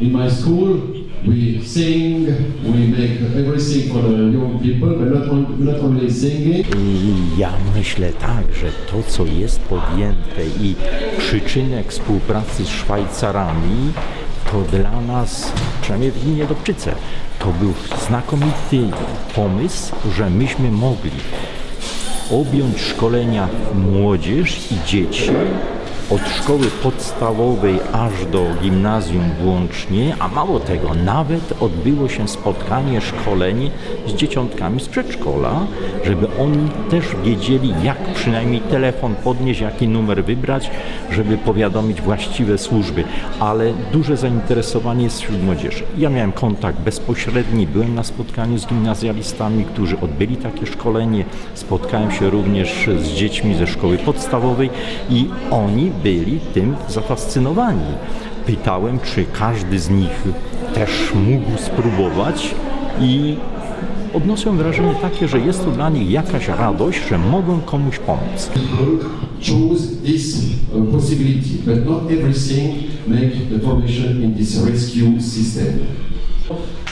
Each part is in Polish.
In my school, we sing, we make everything for the young people, but not, on, not only singing. Ja myślę tak, że to, co jest podjęte i przyczynek współpracy z Szwajcarami, to dla nas, przynajmniej w gminie Dobczyce, to był znakomity pomysł, że myśmy mogli objąć szkolenia młodzież i dzieci od szkoły podstawowej aż do gimnazjum włącznie, a mało tego, nawet odbyło się spotkanie, szkolenie z dzieciątkami z przedszkola, żeby oni też wiedzieli, jak przynajmniej telefon podnieść, jaki numer wybrać, żeby powiadomić właściwe służby, ale duże zainteresowanie jest wśród młodzieży. Ja miałem kontakt bezpośredni, byłem na spotkaniu z gimnazjalistami, którzy odbyli takie szkolenie, spotkałem się również z dziećmi ze szkoły podstawowej i oni byli tym zafascynowani. Pytałem, czy każdy z nich też mógł spróbować i odniosłem wrażenie takie, że jest to dla nich jakaś radość, że mogą komuś pomóc. Choose this uh, possibility, but not everything make the formation in this rescue system.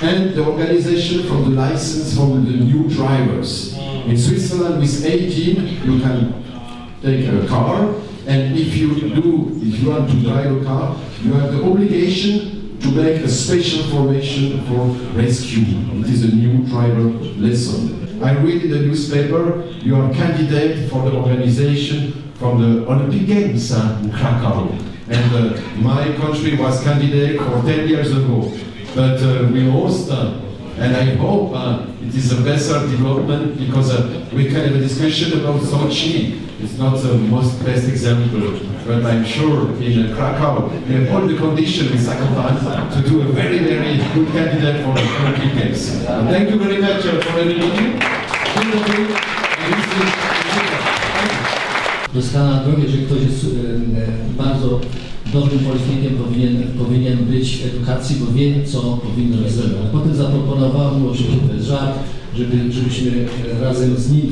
And the organization from the license from the new drivers. In Switzerland, with 18, you can take a car, and if you do, if you want to drive a car, you have the obligation to make a special formation for rescue. It is a new driver lesson. I read in the newspaper you are candidate for the organization from the Olympic Games in Krakow. And uh, my country was candidate for 10 years ago. But uh, we lost, uh, and I hope uh, it is a better development because uh, we can have a discussion about Sochi. It's not the most best example, but I'm sure in Krakow we have all the conditions in to do a very, very good candidate for the. Uh, thank you very much uh, for. And ktoś jest bardzo dobrym politykiem, powinien, powinien być w edukacji, bo wie, co powinno. Ale potem mu, to jest żart, żeby, żebyśmy razem z nim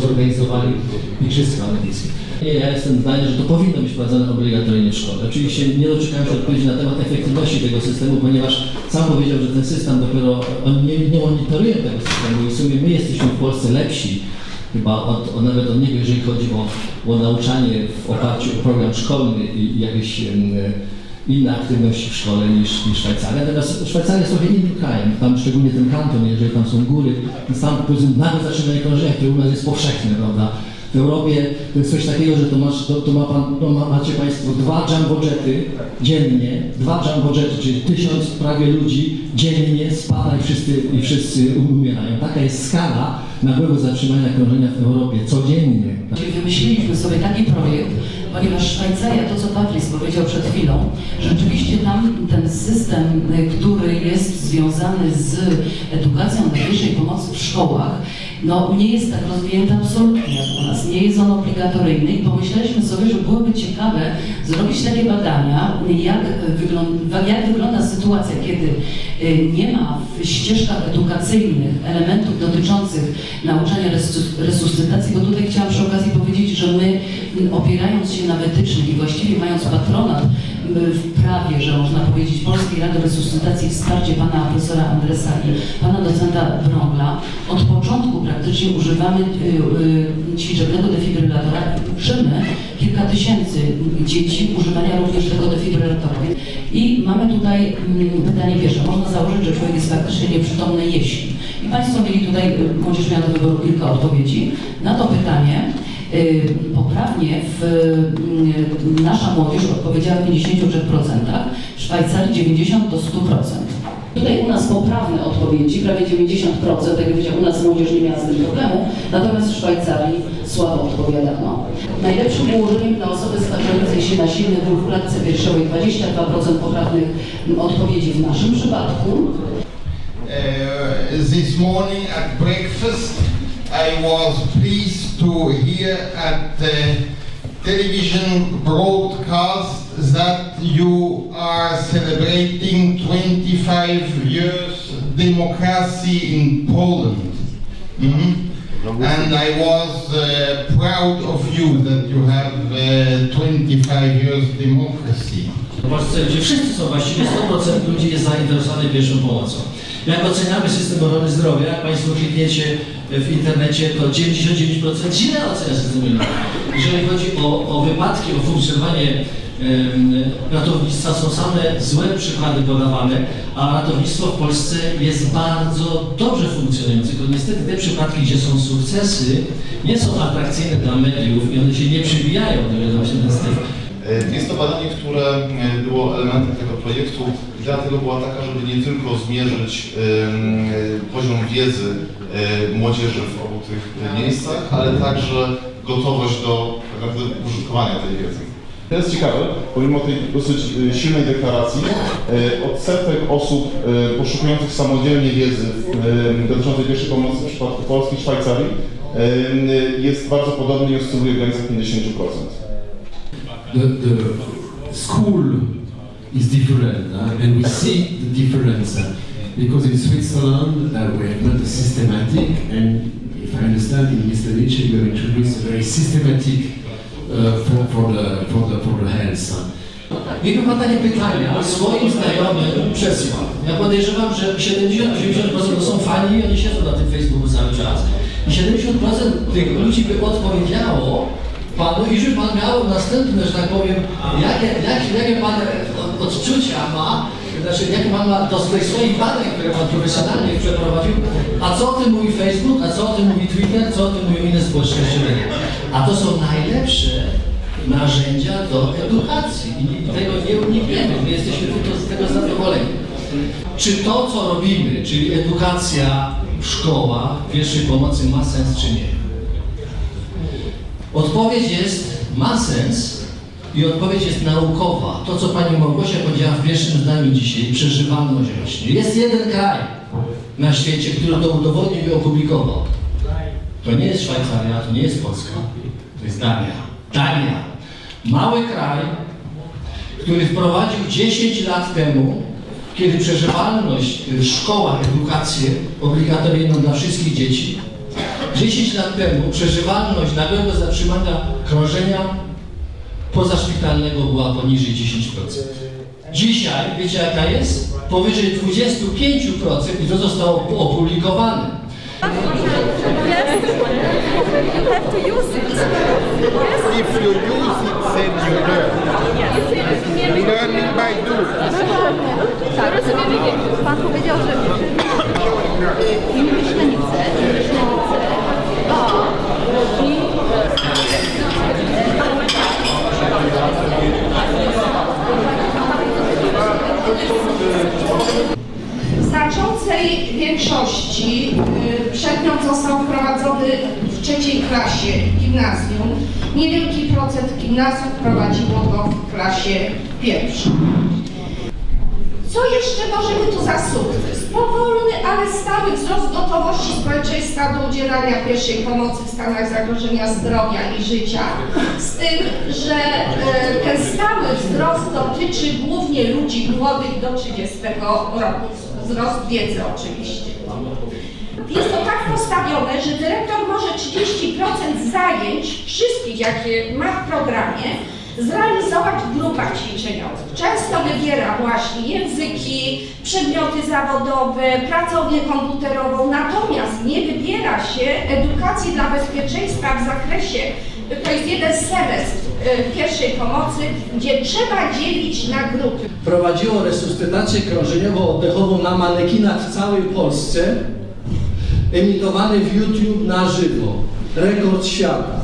zorganizowali Igrzyska Olimpijskie. Ja jestem zdania, że to powinno być wprowadzone obligatoryjnie w szkole. Oczywiście nie doczekałem się odpowiedzi na temat efektywności tego systemu, ponieważ sam powiedział, że ten system dopiero, oni nie, nie monitorują tego systemu i w sumie my jesteśmy w Polsce lepsi chyba od, od, nawet od niego, jeżeli chodzi o, o nauczanie w oparciu o program szkolny i, i jakieś inne aktywności w szkole niż, niż Szwajcaria. Natomiast Szwajcaria jest trochę innym krajem, tam szczególnie ten kanton, jeżeli tam są góry, więc tam powiedzmy nagle zaczynają krążenia, które u nas jest powszechne, prawda? W Europie to jest coś takiego, że to, masz, to, to ma pan, to ma, macie Państwo dwa jambojety dziennie, dwa jambojety, czyli tysiąc prawie ludzi dziennie spada i wszyscy, i wszyscy umierają. Taka jest skala nagłego zatrzymania krążenia w Europie codziennie. Wymyśliliśmy sobie taki projekt, ponieważ Szwajcaria, to co Patryk powiedział przed chwilą, rzeczywiście tam ten system, y, który jest związany z edukacją najwyższej pomocy w szkołach, no nie jest tak rozwinięty absolutnie jak u nas. Nie jest on obligatoryjny i pomyśleliśmy sobie, że byłoby ciekawe zrobić takie badania, jak wygląda, jak wygląda sytuacja, kiedy y, nie ma w ścieżkach edukacyjnych elementów dotyczących nauczania resus- resuscytacji, bo tutaj chciałam przy okazji powiedzieć, że my opierając się na wytycznych i właściwie mając patronat m, w prawie, że można powiedzieć Polskiej Rady Resuscytacji wsparcie pana profesora Andresa i pana docenta Brągla, praktycznie używamy y, y, ćwiczebnego defibrylatora i uczymy kilka tysięcy dzieci używania również tego defibrylatora. I mamy tutaj mm, pytanie pierwsze. Można założyć, że człowiek jest faktycznie nieprzytomny, jeśli. I Państwo mieli tutaj, y, młodzież miała do wyboru kilka odpowiedzi na to pytanie. Y, Poprawnie w, y, nasza młodzież odpowiedziała w 53%, w Szwajcarii 90 do 100%. Tutaj u nas poprawne odpowiedzi, prawie 90%, tak jak powiedział, u nas młodzież nie miała z tym problemu, natomiast w Szwajcarii słabo odpowiadano. Najlepszym ułożeniem dla osoby skarżącej się na silny ból w klatce piersiowej 22% poprawnych odpowiedzi w naszym przypadku. Uh, this morning at breakfast, I was pleased to hear at the television broadcast that you are celebrating 25 years democracy in Poland. Mhm. And I was uh, proud of you that you have uh, 25 years democracy. W Polsce, gdzie wszyscy są, właściwie 100% ludzi jest zainteresowanych pierwszą pomocą. Jak oceniamy system ochrony zdrowia, jak Państwo klikniecie w internecie, to 99% źle ocenia system ochrony zdrowia. Jeżeli chodzi o, o wypadki, o funkcjonowanie ratownictwa, są same złe przykłady podawane, a ratownictwo w Polsce jest bardzo dobrze funkcjonujące. Tylko niestety te przypadki, gdzie są sukcesy, nie są atrakcyjne dla mediów i one się nie przybijają do wiadomości na Jest to badanie, które było elementem tego projektu. Idea tego była taka, żeby nie tylko zmierzyć poziom wiedzy młodzieży w obu tych e, miejscach, ale także gotowość do tak użytkowania tej wiedzy. To jest ciekawe, pomimo tej dosyć e, silnej deklaracji, e, odsetek osób e, poszukujących samodzielnie wiedzy dotyczącej pierwszej pomocy w przypadku Polski i Szwajcarii jest bardzo podobny i oscyluje w granicach 50%. the, the school is different, and we see the difference because in Switzerland uh, we have not a systematic, and if I understand, in Mr. Nietzsche you have introduced a very systematic for, for the for the for the health. uh. Jego badanie pytania swoim znajomym przesłał. Ja podejrzewam, że 70-80% to są fani i oni siedzą na tym Facebooku cały czas. I 70% tych ludzi by odpowiedziało panu i żeby pan miał następne, że tak powiem, jakie, jakie, jakie pan od- odczucia ma, znaczy jakie pan ma do tych swoich badań, które pan profesjonalnie przeprowadził, a co o tym mówi Facebook, a co o tym mówi Twitter, co o tym mówią inne społeczności. A to są najlepsze narzędzia do edukacji i tego nie unikniemy. My jesteśmy tylko z tego zadowoleni. Czy to, co robimy, czyli edukacja w szkołach pierwszej pomocy ma sens, czy nie? Odpowiedź jest, ma sens i odpowiedź jest naukowa. To, co Pani Małgosia powiedziała w pierwszym zdaniu dzisiaj, przeżywalność rośnie. Jest jeden kraj na świecie, który to udowodnił i opublikował. To nie jest Szwajcaria, to nie jest Polska, to jest Dania. Dania. Mały kraj, który wprowadził 10 lat temu, kiedy przeżywalność w szkołach, edukację obligatoryjną dla wszystkich dzieci, 10 lat temu przeżywalność nagłego zatrzymania krążenia pozaszpitalnego była poniżej 10%. Dzisiaj, wiecie jaka jest? Powyżej 25% i to zostało opublikowane. You have to use it. If you use it, then you learn. Learning by doing. Tak, pan powiedział, że y, i myślenice, a gimnazjum wprowadziło go w klasie pierwszej. Co jeszcze możemy tu za sukces? Powolny, ale stały wzrost gotowości społeczeństwa do udzielania pierwszej pomocy w stanach zagrożenia zdrowia i życia. Z tym, że e, ten stały wzrost dotyczy głównie ludzi młodych do 30 roku. Wzrost wiedzy oczywiście. Jest to tak postawione, że dyrektor może 30% zajęć, wszystkich jakie ma w programie, zrealizować w grupach ćwiczeniowych. Często wybiera właśnie języki, przedmioty zawodowe, pracownię komputerową, natomiast nie wybiera się edukacji dla bezpieczeństwa w zakresie, to jest jeden semestr y, pierwszej pomocy, gdzie trzeba dzielić na grupy. Prowadziło resuscytację krążeniowo-oddechową na manekinach w całej Polsce, emitowany w YouTube na żywo. Rekord świata.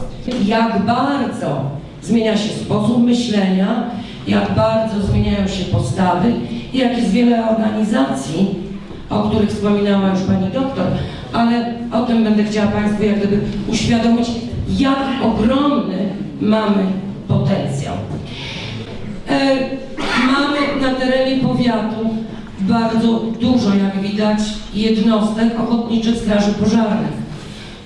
jak bardzo zmienia się sposób myślenia, jak bardzo zmieniają się postawy i jak jest wiele organizacji, o których wspominała już Pani doktor, ale o tym będę chciała Państwu jak gdyby uświadomić, jak ogromny mamy potencjał. E, mamy na terenie powiatu bardzo dużo, jak widać, jednostek ochotniczych straży pożarnych.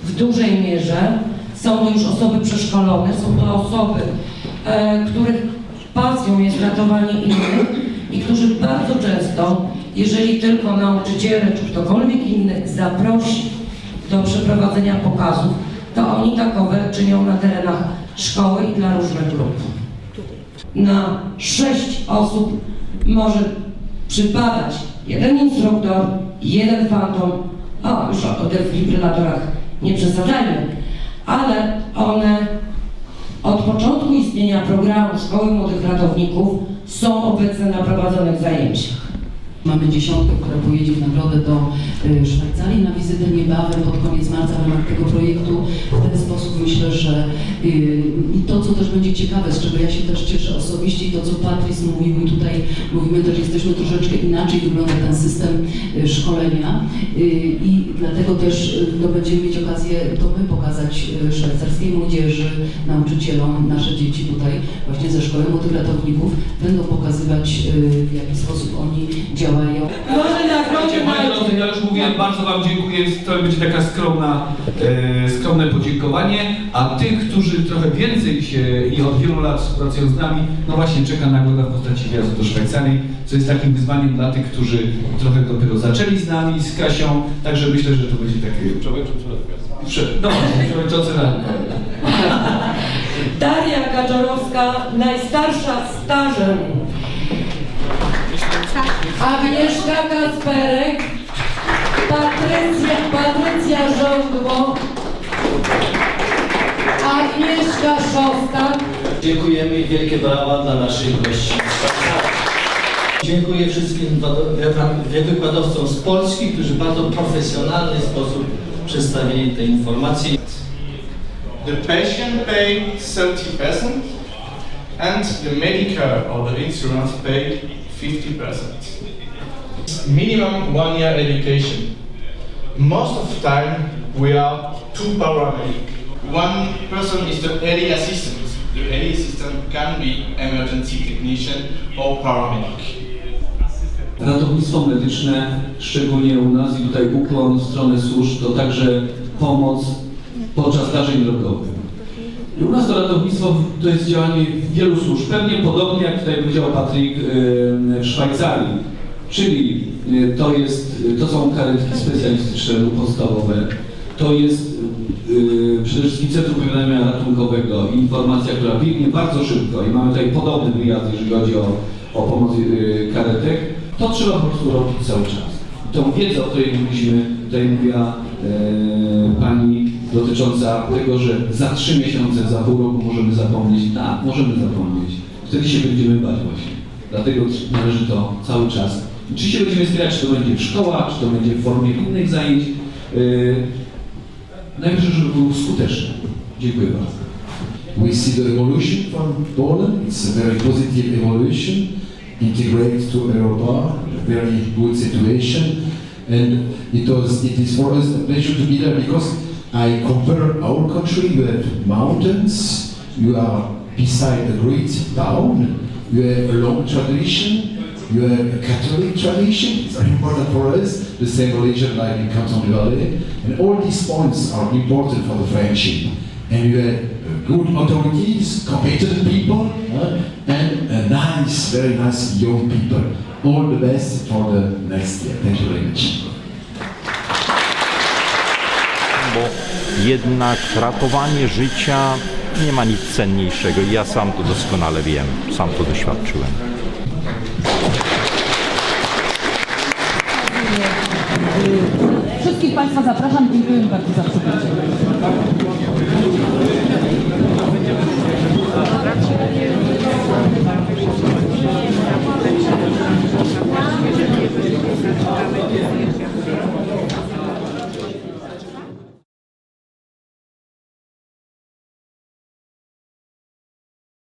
W dużej mierze są to już osoby przeszkolone, są to osoby, e, których pasją jest ratowanie innych i którzy bardzo często, jeżeli tylko nauczyciele czy ktokolwiek inny zaprosi do przeprowadzenia pokazów, to oni takowe czynią na terenach szkoły i dla różnych grup. Na sześć osób może przypadać. Jeden instruktor, jeden fantom, o już o defibrylatorach nie przesadzajmy, ale one od początku istnienia programu Szkoły Młodych Ratowników są obecne na prowadzonych zajęciach. Mamy dziesiątkę, która pojedzie w nagrodę do Szwajcarii na wizytę niebawem pod koniec marca w ramach tego projektu. W ten sposób myślę, że y, i to, co też będzie ciekawe, z czego ja się też cieszę osobiście i to, co Patrice mówił i tutaj mówimy też, jesteśmy troszeczkę inaczej wygląda ten system y, szkolenia y, i dlatego też y, no, będziemy mieć okazję to my pokazać y, szwajcarskiej młodzieży, nauczycielom, nasze dzieci tutaj właśnie ze Szkoły Młodych Ratowników będą pokazywać y, w jaki sposób oni działają. Może nagrody Słuchajcie, moi mówiłem, bardzo Wam dziękuję. To będzie taka skromna, e, skromne podziękowanie. A tych, którzy trochę więcej się i od wielu lat pracują z nami, no właśnie czeka nagroda w postaci wjazdu do Szwajcarii, co jest takim wyzwaniem dla tych, którzy trochę dopiero zaczęli z nami, z Kasią. Także myślę, że to będzie taki... Prze- No, przewodniczący rady. Daria Kaczorowska, najstarsza stażem. Agnieszka Kasperek, Patrycja, Patrycja Żądło, Agnieszka Szostak, Dziękujemy i wielkie brawa dla naszych gości. Dziękuję wszystkim wykładowcom z Polski, którzy w bardzo profesjonalny sposób przedstawili te informacje. The patient pay 30% and the Medicare or the insurance pay 50%. Minimum one year education. Most of the time we are two paramedic. One person is the AD assistant. The AD assistant can be emergency technician or paramedic. Ratownictwo medyczne, szczególnie u nas i tutaj ukłon w stronę służb, to także pomoc podczas zdarzeń drogowych. I u nas to ratownictwo to jest działanie wielu służb, pewnie podobnie jak tutaj powiedział Patryk w Szwajcarii. Czyli yy, to, jest, to są karetki specjalistyczne lub podstawowe, to jest yy, przede wszystkim Centrum Powiadamia Ratunkowego, informacja, która biegnie bardzo szybko i mamy tutaj podobny wyjazd, jeżeli chodzi o, o pomoc yy, karetek. To trzeba po prostu robić cały czas. Tą wiedzę, o której mówiliśmy, tutaj mówiła e, Pani dotycząca tego, że za trzy miesiące, za pół roku możemy zapomnieć. Tak, możemy zapomnieć. Wtedy się będziemy bać właśnie. Dlatego należy to cały czas. Oczywiście będziemy wspierać, czy to będzie w szkołach, czy to będzie w formie innych zajęć. E, najważniejsze, żeby był skuteczny. Dziękuję bardzo. We see the evolution from Poland. It's a very positive evolution. Integrate to Europa, very good situation. And it was, it is for us a pleasure to be there because I compare our country. You have mountains. You are beside a great town. You have a long tradition. You have a Catholic tradition. It's important for us. The same religion like in Canton Valley. And all these points are important for the friendship and you had uh, good authorities, competent people, and uh, nice, very nice young people. All the best for the next year. Thank you very much. bo jednak ratowanie życia nie ma nic cenniejszego ja sam to doskonale wiem, sam to doświadczyłem. Państwa zapraszam. Dziękuję bardzo